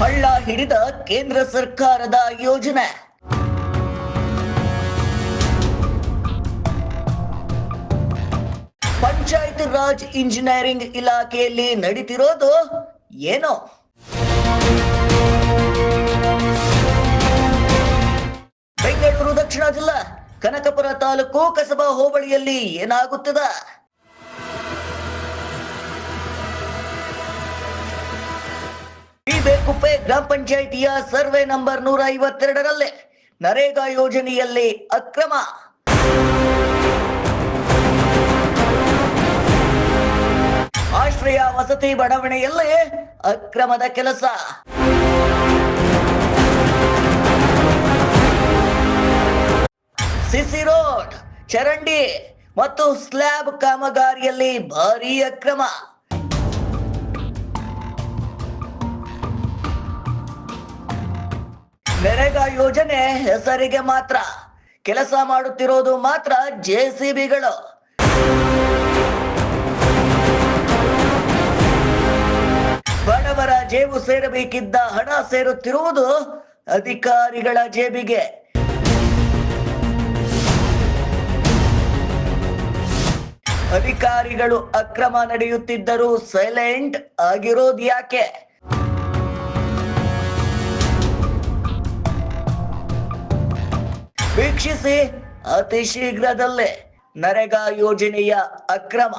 ಹಳ್ಳ ಹಿಡಿದ ಕೇಂದ್ರ ಸರ್ಕಾರದ ಯೋಜನೆ. ಪಂಚಾಯತ್ ರಾಜ್ ಇಂಜಿನಿಯರಿಂಗ್ ಇಲಾಖೆಯಲ್ಲಿ ನಡೀತಿರೋದು ಏನೋ? ಬೆಂಗಳೂರು ದಕ್ಷಿಣ ಜಿಲ್ಲಾ, ಕನಕಪುರ ತಾಲೂಕು, ಕಸಬಾ ಹೋಬಳಿಯಲ್ಲಿ ಏನಾಗುತ್ತದೆ? ಕುಪ್ಪೆ ಗ್ರಾಮ ಪಂಚಾಯಿತಿಯ ಸರ್ವೆ ನಂಬರ್ ನೂರ ಐವತ್ತೆರಡರಲ್ಲೇ ನರೇಗಾ ಯೋಜನೆಯಲ್ಲಿ ಅಕ್ರಮ. ಆಶ್ರಯ, ವಸತಿ, ಬಡಾವಣೆಯಲ್ಲೇ ಅಕ್ರಮದ ಕೆಲಸ. ಸಿಸಿ ರೋಡ್, ಚರಂಡಿ ಮತ್ತು ಸ್ಲ್ಯಾಬ್ ಕಾಮಗಾರಿಯಲ್ಲಿ ಭಾರೀ ಅಕ್ರಮ. ನರೇಗಾ ಯೋಜನೆ ಹೆಸರಿಗೆ ಮಾತ್ರ. ಕೆಲಸ ಮಾಡುತ್ತಿರೋದು ಮಾತ್ರ ಜೆಸಿಬಿಗಳು ಬಡವರ ಜೇಬು ಸೇರಬೇಕಿದ್ದ ಹಣ ಸೇರುತ್ತಿರುವುದು ಅಧಿಕಾರಿಗಳ ಜೇಬಿಗೆ. ಅಧಿಕಾರಿಗಳು ಅಕ್ರಮ ನಡೆಯುತ್ತಿದ್ದರೂ ಸೈಲೆಂಟ್ ಆಗಿರೋದು ಯಾಕೆ ವೀಕ್ಷಿಸಿ ಅತಿ ಶೀಘ್ರದಲ್ಲೇ ನರೇಗಾ ಯೋಜನೆಯ ಅಕ್ರಮ